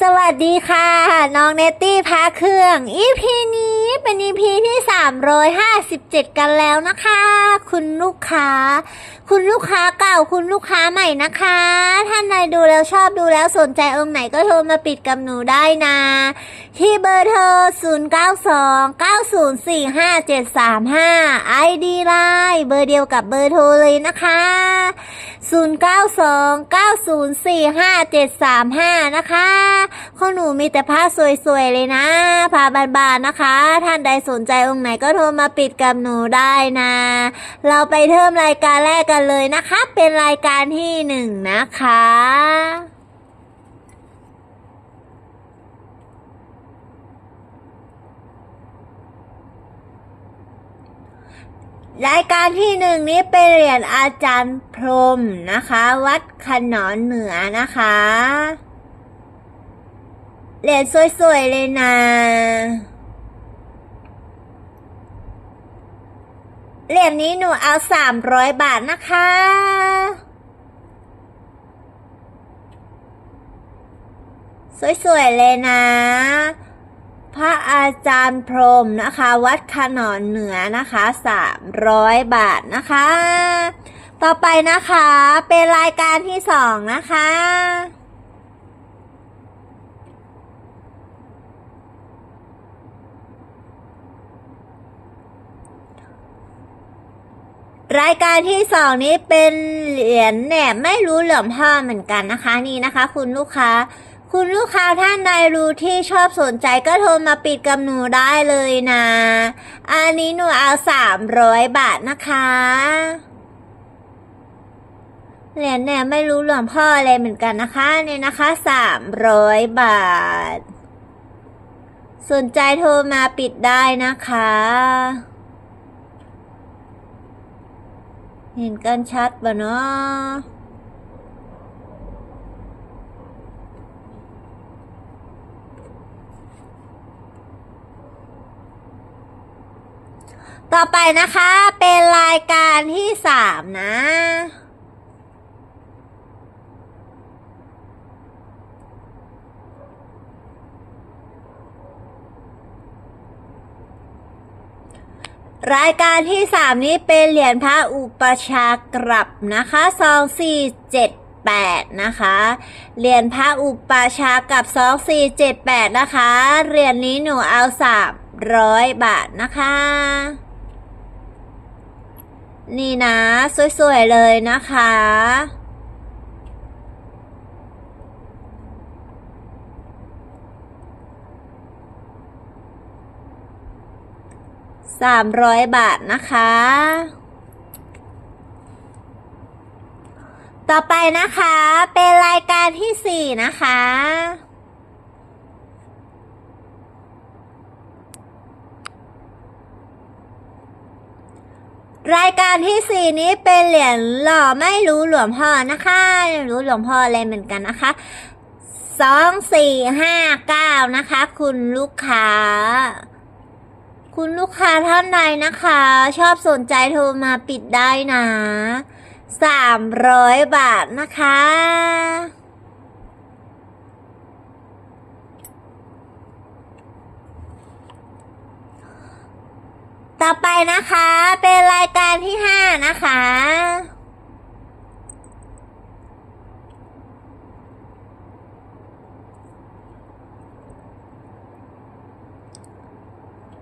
สวัสดีค่ะ น้องเนตตี้พาเครื่อง อีพีนี้ เป็น EP ที่ 357 กันแล้วนะคะ คุณลูกค้า คุณลูกค้าเก่า คุณลูกค้าใหม่นะคะ ท่านใดดูแล้วชอบดูแล้วสนใจองค์ไหนก็โทรมาปิดกับหนูได้นะ ที่เบอร์โทร0929045735 ID ไลน์เบอร์เดียวกับเบอร์โทรเลยนะคะ 0929045735 นะคะของหนูมีแต่ผ้าสวยๆเลยนะผ้าบานๆนะคะท่านใดสนใจองค์ไหนก็โทรมาปิดกับหนูได้นะ เราไปเริ่มรายการแรกกันเลยนะคะ เป็นรายการที่หนึ่งนะคะรายการที่หนึ่งนี้เป็นเหรียญอาจารย์พรมนะคะ วัดขนอนเหนือนะคะ เหรียญสวยๆเลยนะ เหรียญนี้หนูเอาสามร้อยบาทนะคะ สวยๆเลยนะ พระอาจารย์พรมนะคะ วัดขนอนเหนือนะคะสามร้อยบาทนะคะ ต่อไปนะคะ เป็นรายการที่สองนะคะ รายการที่สองนี้เป็นเหรียญแหนบไม่รู้เหลื่อมพ่อเหมือนกันนะคะนี่นะคะ คุณลูกค้า คุณลูกค้าท่านใดรู้ที่ชอบสนใจก็โทรมาปิดกับหนูได้เลยนะ อันนี้หนูเอาสามร้อยบาทนะคะเหรียญเนี่ยไม่รู้เหลวงพ่ออะไรเหมือนกันนะคะเนี่ยนะคะสามร้อยบาท สนใจโทรมาปิดได้นะคะ เห็นกันชัดปะเนาะต่อไปนะคะเป็นรายการที่สามนะ รายการที่สามนี้เป็นเหรียญพระอุปชากรับนะคะสองสี่เจ็ดแปดนะคะ เหรียญพระอุปชากับสองสี่เจ็ดแปดนะคะ เหรียญนี้หนูเอาสามร้อยบาทนะคะ นี่นะ สวย ๆ เลยนะคะ สามร้อยบาทนะคะ ต่อไปนะคะเป็นรายการที่สี่นะคะ รายการที่สี่นี้เป็นเหรียญหล่อไม่รู้หลวงพ่อนะคะไม่รู้หลวงพ่ออะไรเหมือนกันนะคะสองสี่ห้าเก้านะคะ คุณลูกค้า คุณลูกค้าท่านใดนะคะ ชอบสนใจโทรมาปิดได้นะสามร้อยบาทนะคะ ต่อไปนะคะ เป็นรายการที่ห้านะคะ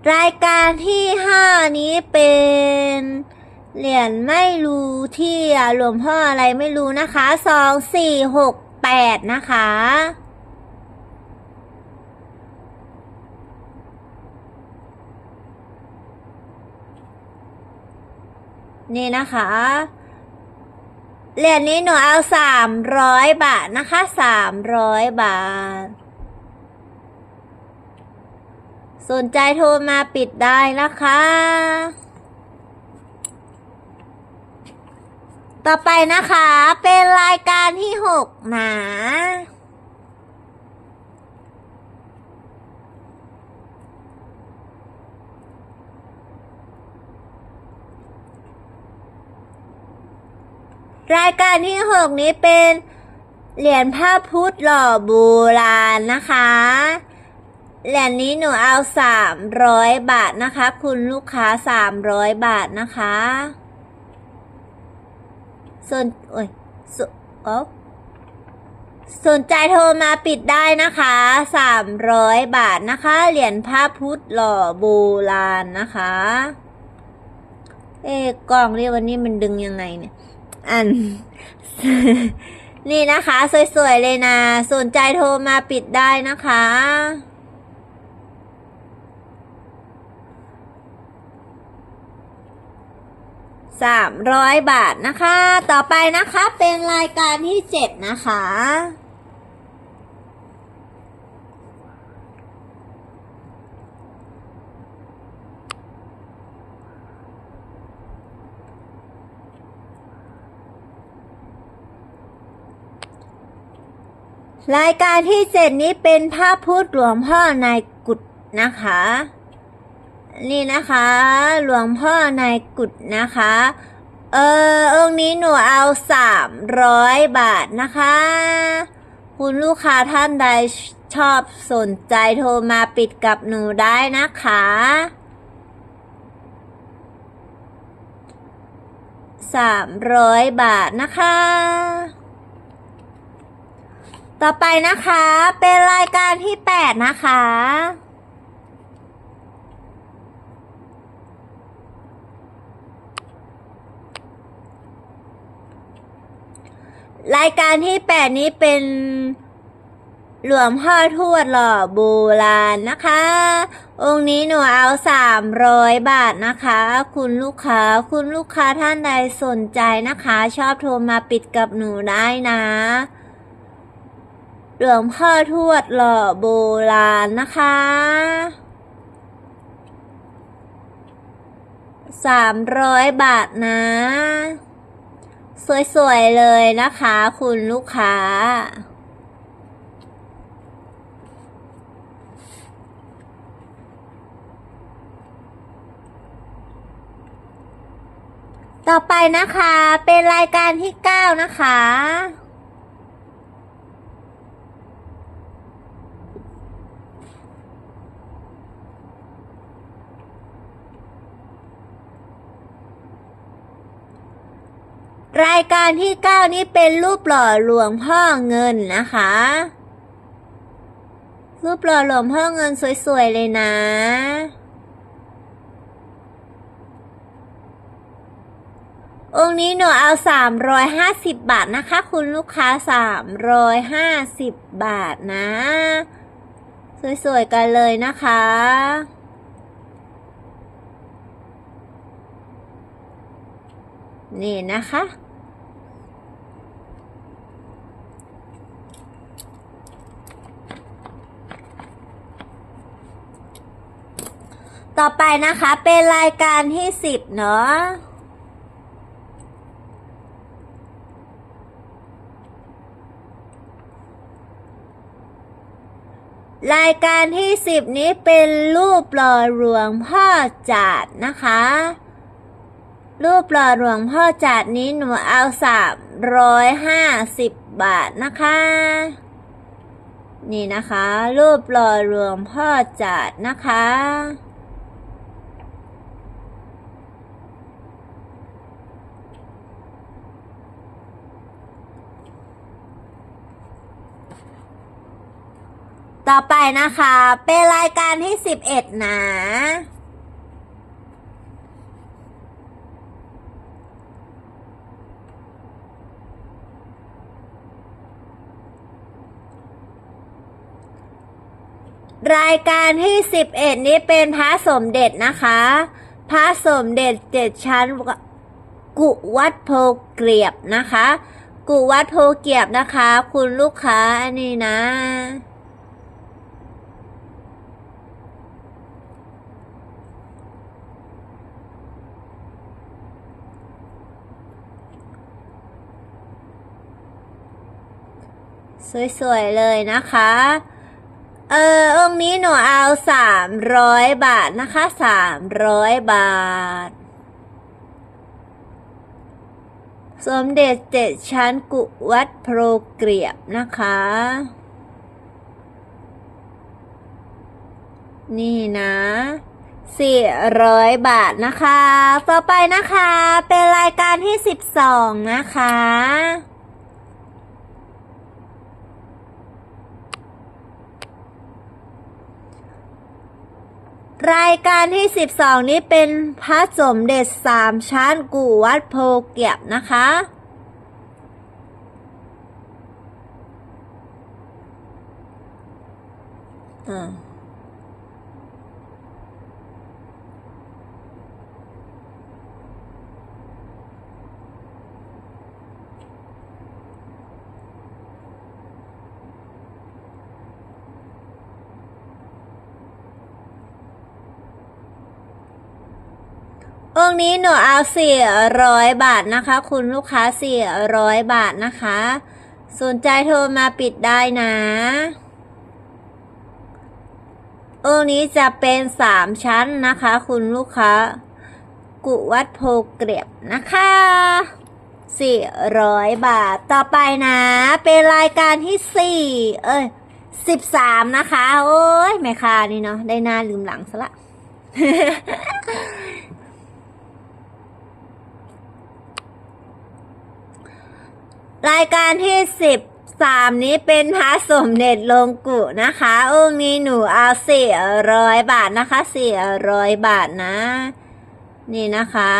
รายการที่ห้านี้เป็นเหรียญไม่รู้ที่หลวงพ่ออะไรไม่รู้นะคะสองสี่หกแปดนะคะ นี่นะคะเหรียญนี้หนูเอาสามร้อยบาทนะคะสามร้อยบาท สนใจโทรมาปิดได้นะคะ ต่อไปนะคะ เป็นรายการที่หกนะรายการที่หกนี้เป็นเหรียญพระพุทธหล่อโบราณนะคะ เหรียญนี้หนูเอาสามร้อยบาทนะคะ คุณลูกค้าสามร้อยบาทนะคะส่วนโอ้ยสเอ้าสนใจโทรมาปิดได้นะคะสามร้อยบาทนะคะ เหรียญพระพุทธหล่อโบราณนะคะ เอ๊ะกล้องเรียกวันนี้มันดึงยังไงเนี่ย อัน นี่นะคะ สวยๆเลยนะ สนใจโทรมาปิดได้นะคะ สามร้อยบาทนะคะ ต่อไปนะคะเป็นรายการที่เจ็ดนะคะ รายการที่เจ็ดนี้เป็นพระพุทธหลวงพ่อนายกุฎนะคะ นี่นะคะ หลวงพ่อนายกุฎนะคะ เออองค์นี้หนูเอาสามร้อยบาทนะคะ คุณลูกค้าท่านใดชอบสนใจโทรมาปิดกับหนูได้นะคะ สามร้อยบาทนะคะ ต่อไปนะคะ เป็นรายการที่แปดนะคะ รายการที่แปดนี้เป็นหลวงพ่อทวดหล่อโบราณนะคะ องค์นี้หนูเอาสามร้อยบาทนะคะ คุณลูกค้า คุณลูกค้าท่านใดสนใจนะคะ ชอบโทรมาปิดกับหนูได้นะ หลวงพ่อทวดหล่อโบราณนะคะสามร้อยบาทนะ สวยๆเลยนะคะ คุณลูกค้า ต่อไปนะคะ เป็นรายการที่เก้านะคะ รายการที่เก้านี้เป็นรูปหล่อหลวงพ่อเงินนะคะ รูปหล่อหลวงพ่อเงินสวยๆ เลยนะ องค์นี้หนูเอาสามร้อยห้าสิบบาทนะคะ คุณลูกค้าสามร้อยห้าสิบบาทนะ สวยๆ กันเลยนะคะนี่นะคะ ต่อไปนะคะเป็นรายการที่สิบเนาะรายการที่สิบนี้เป็นรูปหล่อหลวงพ่อจาดนะคะ รูปหล่อหลวงพ่อจาดนี้หนูเอาสามร้อยห้าสิบบาทนะคะ นี่นะคะ รูปหล่อหลวงพ่อจาดนะคะ ต่อไปนะคะ เป็นรายการที่สิบเอ็ดนะรายการที่สิบเอ็ดนี้เป็นพระสมเด็จนะคะ พระสมเด็จเจ็ดชั้นกุวัดโพเกลียบนะคะ กุวัดโพเกลียบนะคะ คุณลูกค้าอันนี้นะ สวยๆเลยนะคะ เออองค์นี้หนูเอาสามร้อยบาทนะคะสามร้อยบาท สมเด็จเจ็ดชั้นกุวัดโพรเกรียบนะคะ นี่นะสี่ร้อยบาทนะคะ ต่อไปนะคะ เป็นรายการที่สิบสองนะคะ รายการที่ 12 นี้เป็นพระสมเด็จสามชั้นกู่วัดโพเกียบนะคะ อืม องนี้หนูเอาสี่ร้อยบาทนะคะ คุณลูกค้าสี่ร้อยบาทนะคะ สนใจโทรมาปิดได้นะองนี้จะเป็นสามชั้นนะคะ คุณลูกค้า กุวัดโพเกรียบนะคะสี่ร้อยบาท ต่อไปนะ เป็นรายการที่สี่เอ้ยสิบสามนะคะ โอ้ยแม่ค้านี่เนาะได้หน้าลืมหลังซะละ รายการที่สิบสามนี้เป็นพระสมเด็จลงกุนะคะ องค์นี้หนูเอาสี่ร้อยบาทนะคะสี่ร้อยบาทนะ นี่นะคะ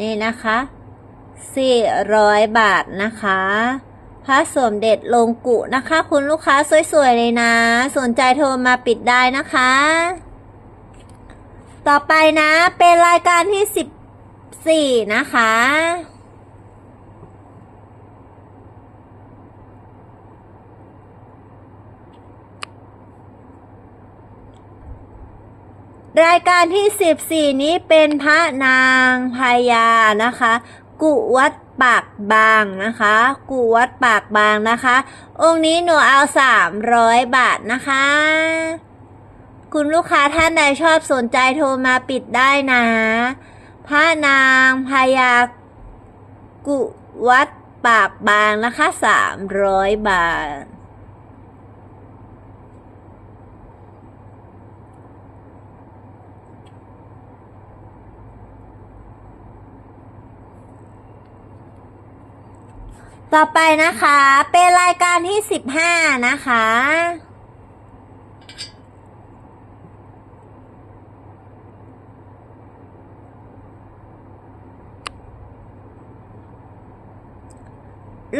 นี่นะคะสี่ร้อยบาทนะคะพระสมเด็จลงกุนะคะ คุณลูกค้าสวยๆเลยนะ สนใจโทรมาปิดได้นะคะ ต่อไปนะเป็นรายการที่สิบสี่นะคะ รายการที่สิบสี่นี้เป็นพระนางพญานะคะ กุวัดปากบางนะคะ กุวัดปากบางนะคะ องค์นี้หนูเอาสามร้อยบาทนะคะ คุณลูกค้าท่านใดชอบสนใจโทรมาปิดได้นะ พระนางพญากุวัดปากบางนะคะสามร้อยบาท ต่อไปนะคะ เป็นรายการที่สิบห้านะคะ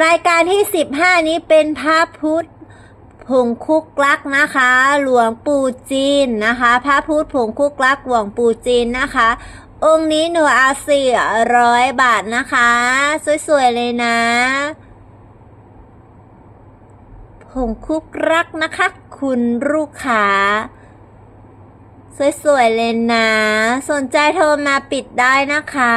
รายการที่สิบห้านี้เป็นพระพุทธผงคุกลักนะคะ หลวงปู่จีนนะคะ พระพุทธผงคุกลักหลวงปู่จีนนะคะ องค์นี้หนูเอาสี่ร้อยบาทนะคะ สวยๆ เลยนะผงคุกรักนะคะ คุณลูกค้า สวยๆ เลยนะ สนใจโทรมาปิดได้นะคะ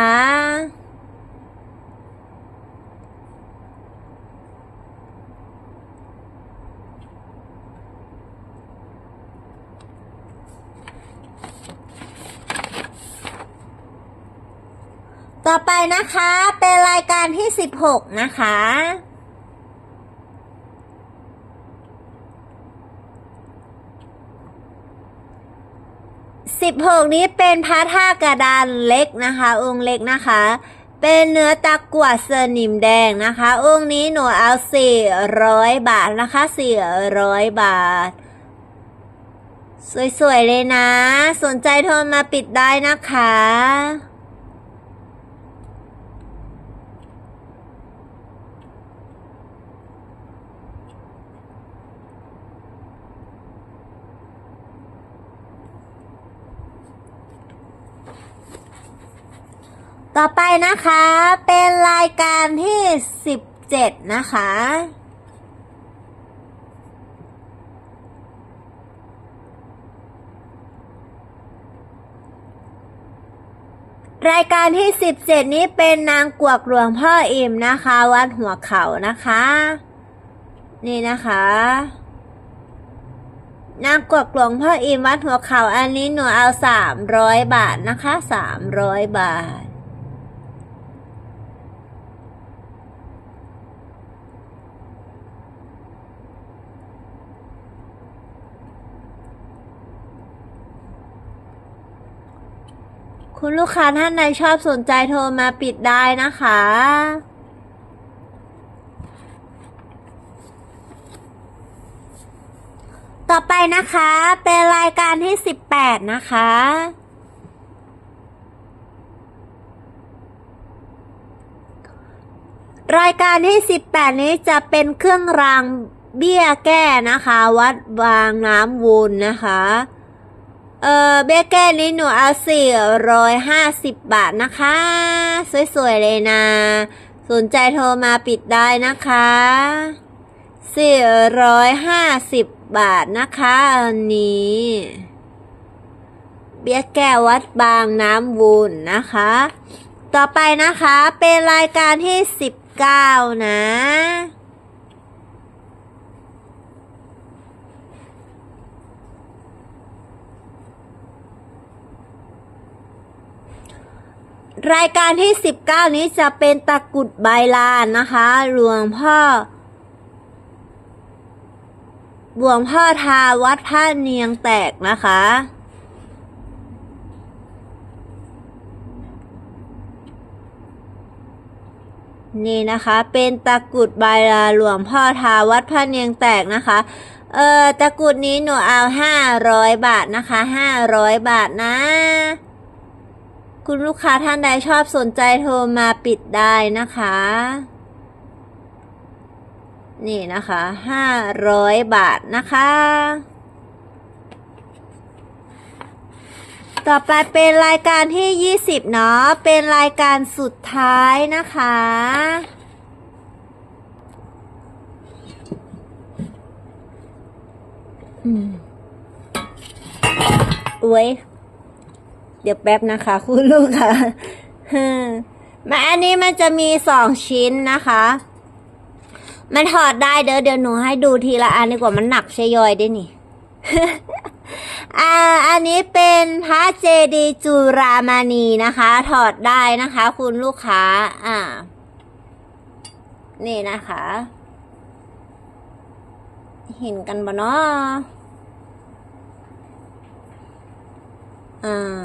ต่อไปนะคะเป็นรายการที่ 16 นะคะ สิบหกนี้เป็นพระท่ากระดานเล็กนะคะ องค์เล็กนะคะ เป็นเนื้อตะกั่วเสนิมแดงนะคะ องค์นี้หนูเอาสี่ร้อยบาทนะคะสี่ร้อยบาท สวยๆเลยนะ สนใจโทรมาปิดได้นะคะ ต่อไปนะคะเป็นรายการที่สิบเจ็ดนะคะ รายการที่สิบเจ็ดนี้เป็นนางกวกหลวงพ่ออิ่มนะคะ วัดหัวเขานะคะ นี่นะคะนางกวกหลวงพ่ออิมวัดหัวเขาอันนี้หนูเอาสามร้อยบาทนะคะสามร้อยบาท คุณลูกค้าท่านใดชอบสนใจโทรมาปิดได้นะคะ ต่อไปนะคะ เป็นรายการที่18นะคะรายการที่ 18 นี้จะเป็นเครื่องรางเบี้ยแก้นะคะ วัดบางน้ำวนนะคะ เออเบี้ยแก้นี้หนูเอาสี่ร้อยห้าสิบบาทนะคะ สวยๆเลยนะ สนใจโทรมาปิดได้นะคะสี่ร้อยห้าสิบบาทนะคะอันนี้ เบี้ยแก้วัดบางน้ำวูนนะคะ ต่อไปนะคะเป็นรายการที่สิบเก้านะ รายการที่ 19 นี้จะเป็นตะกุดใบลานนะคะหลวงพ่อหลวงพ่อทาวัดท่าเนียงแตกนะคะ นี่นะคะ เป็นตะกุดใบลาหลวงพ่อทาวัดพระเนียงแตกนะคะ เออตะกุดนี้หนูเอาห้าร้อยบาทนะคะห้าร้อยบาทนะ คุณลูกค้าท่านใดชอบสนใจโทรมาปิดได้นะคะ นี่นะคะห้าร้อยบาทนะคะ ต่อไปเป็นรายการที่20เนาะเป็นรายการสุดท้ายนะคะอืมเว้ย เดี๋ยวแป๊บนะคะ คุณลูกค่ะมาอันนี้มันจะมีสองชิ้นนะคะ มันถอดได้เดี๋ยวเดี๋ยวหนูให้ดูทีละอันดีกว่ามันหนักใช่ย่อยได้นี่อ่าอันนี้เป็นพระเจดีจุรามานีนะคะ ถอดได้นะคะ คุณลูกค้า อ่า นี่นะคะ เห็นกันปะเนาะอ่า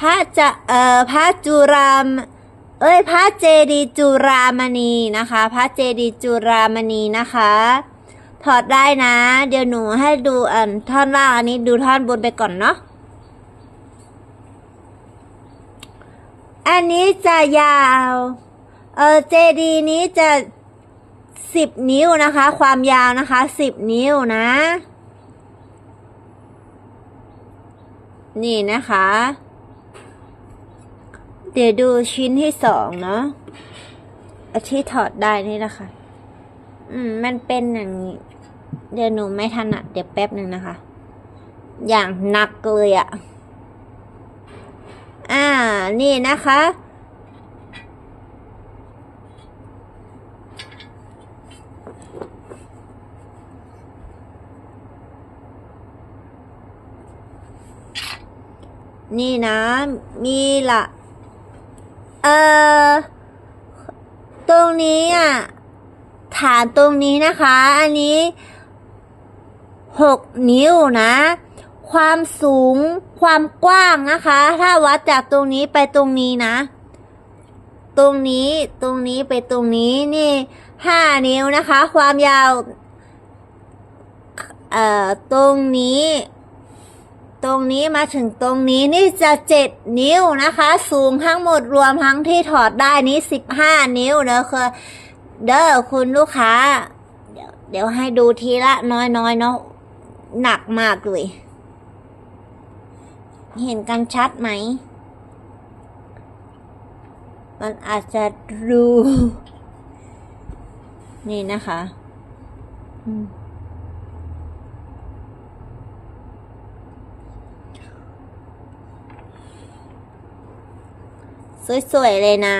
พระจะเอ่อพระจุรามเอ้ยพระเจดีย์จุรามณีนะคะ พระเจดีย์จุรามณีนะคะ ถอดได้นะ เดี๋ยวหนูให้ดูอันท่อนล่างอันนี้ดูท่อนบนไปก่อนเนาะอันนี้จะยาวเออเจดีย์นี้จะสิบนิ้วนะคะ ความยาวนะคะสิบนิ้วนะ นี่นะคะ เดี๋ยวดูชิ้นที่สองเนาะที่ถอดได้นี่นะคะ อืม มันเป็นอย่างนี้ เดี๋ยวหนูไม่ถนัดเดี๋ยวแป๊บหนึ่งนะคะ อย่างหนักเลยอะ่ะ อ่า นี่นะคะ นี่นะ มีละ เออตรงนี้อะ ฐานตรงนี้นะคะ อันนี้หกนิ้วนะ ความสูงความกว้างนะคะ ถ้าวัดจากตรงนี้ไปตรงนี้นะ ตรงนี้ตรงนี้ไปตรงนี้นี่ห้านิ้วนะคะ ความยาว เอ่อ ตรงนี้ ตรงนี้มาถึงตรงนี้นี่จะเจ็ดนิ้วนะคะ สูงทั้งหมดรวมทั้งที่ถอดได้นี้สิบห้านิ้วเนอะคือเด้อคุณลูกค้า เดี๋ยวเดี๋ยวให้ดูทีละน้อยๆเนาะหนักมากเลย เห็นกันชัดไหม มันอาจจะรูนี่นะคะ อืม สวยๆเลยนะ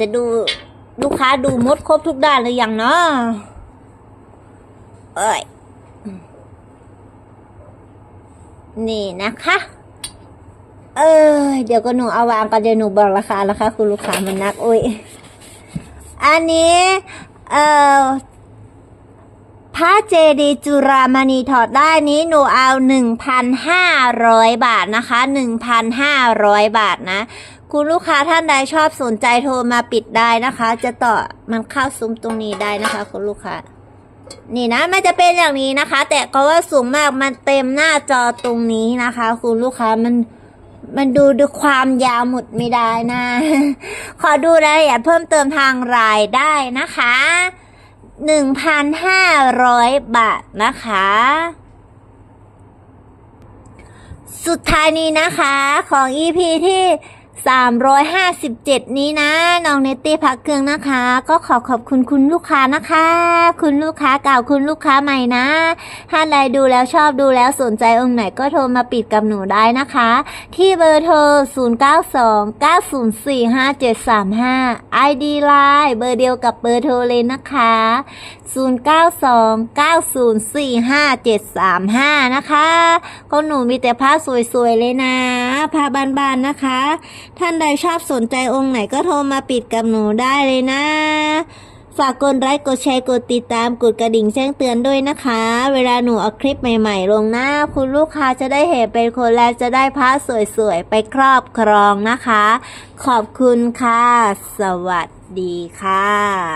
จะดูลูกค้าดูมดครบทุกด้านหรือยังเนาะเอ้ย นี่นะคะ เออเดี๋ยวก็หนูเอาวางกันเดี๋ยวหนูบอกราคาแล้วค่ะคุณลูกค้ามันนักอุ้ยอันนี้ เอ่อพระเจดีจุรามณีถอดได้นี้หนูเอาหนึ่งพันห้าร้อยบาทนะคะหนึ่งพันห้าร้อยบาทนะ คุณลูกค้าท่านใดชอบสนใจโทรมาปิดได้นะคะ จะต่อมันเข้าซุ้มตรงนี้ได้นะคะ คุณลูกค้า นี่นะมันจะเป็นอย่างนี้นะคะ แต่ก็ว่าสูงมากมันเต็มหน้าจอตรงนี้นะคะ คุณลูกค้ามันมันดูดูความยาวหมดไม่ได้นะ ขอดูรายละเอียดเพิ่มเติมทางรายได้นะคะหนึ่งพันห้าร้อยบาทนะคะ สุดท้ายนี้นะคะของ EP ที่ 357 นี้นะ น้องเนตตี้พักเครื่องนะคะ ก็ขอขอบคุณคุณลูกค้านะคะ คุณลูกค้าเก่าคุณลูกค้าใหม่นะถ้าใดดูแล้วชอบดูแล้วสนใจองค์ไหนก็โทรมาปิดกับหนูได้นะคะ ที่เบอร์โทร 0929045735 ID Line เบอร์เดียวกับเบอร์โทรเลยนะคะ 0929045735 นะคะ ก็หนูมีแต่ผ้าสวยๆเลยนะ ผ้าบานๆนะคะ ท่านใดชอบสนใจองค์ไหนก็โทรมาปิดกับหนูได้เลยนะ ฝากกดไลค์กดแชร์กดติดตามกดกระดิ่งแจ้งเตือนด้วยนะคะ เวลาหนูเอาคลิปใหม่ๆ ลงหน้า คุณลูกค้าจะได้เห็นเป็นคนแรกจะได้ผ้าสวยๆ ไปครอบครองนะคะ ขอบคุณค่ะ สวัสดีค่ะ